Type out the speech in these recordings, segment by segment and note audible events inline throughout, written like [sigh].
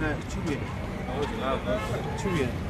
对，去年，然后，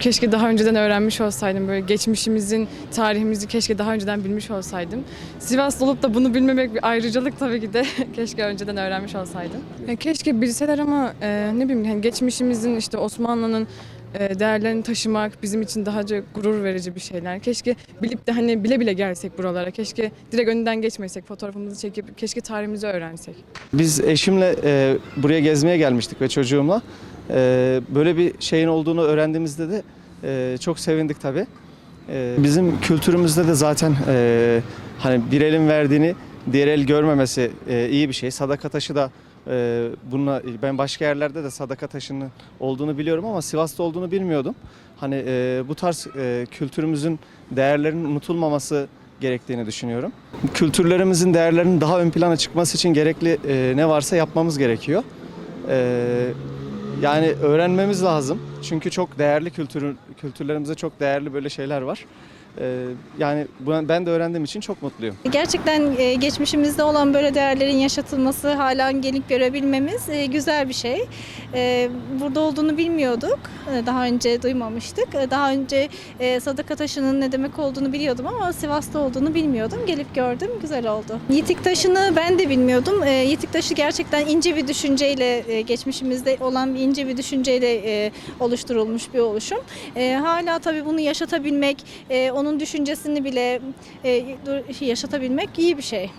Keşke daha önceden öğrenmiş olsaydım. Böyle geçmişimizin, tarihimizi keşke daha önceden bilmiş olsaydım. Sivaslı olup da bunu bilmemek bir ayrıcalık tabii ki de. [laughs] keşke önceden öğrenmiş olsaydım. Ya keşke bilseler ama e, ne bileyim yani geçmişimizin işte Osmanlı'nın e, değerlerini taşımak bizim için daha çok gurur verici bir şeyler. Keşke bilip de hani bile bile gelsek buralara. Keşke direkt önünden geçmesek, fotoğrafımızı çekip keşke tarihimizi öğrensek. Biz eşimle e, buraya gezmeye gelmiştik ve çocuğumla. E, böyle bir şeyin olduğunu öğrendiğimizde de e, çok sevindik tabii. E, bizim kültürümüzde de zaten e, hani bir elin verdiğini diğer el görmemesi e, iyi bir şey. Sadaka taşı da e, bununla ben başka yerlerde de sadaka taşının olduğunu biliyorum ama Sivas'ta olduğunu bilmiyordum. Hani e, bu tarz e, kültürümüzün değerlerinin unutulmaması gerektiğini düşünüyorum. Kültürlerimizin değerlerinin daha ön plana çıkması için gerekli e, ne varsa yapmamız gerekiyor. E, yani öğrenmemiz lazım. Çünkü çok değerli kültür kültürlerimizde çok değerli böyle şeyler var. E, yani ben de öğrendiğim için çok mutluyum. Gerçekten e, geçmişimizde olan böyle değerlerin yaşatılması, hala gelip görebilmemiz e, güzel bir şey. E, Burada olduğunu bilmiyorduk. Daha önce duymamıştık. Daha önce sadaka taşının ne demek olduğunu biliyordum ama Sivas'ta olduğunu bilmiyordum. Gelip gördüm, güzel oldu. Yitik taşını ben de bilmiyordum. Yitik taşı gerçekten ince bir düşünceyle, geçmişimizde olan ince bir düşünceyle oluşturulmuş bir oluşum. Hala tabii bunu yaşatabilmek, e, onun düşüncesini bile e, yaşatabilmek iyi bir şey.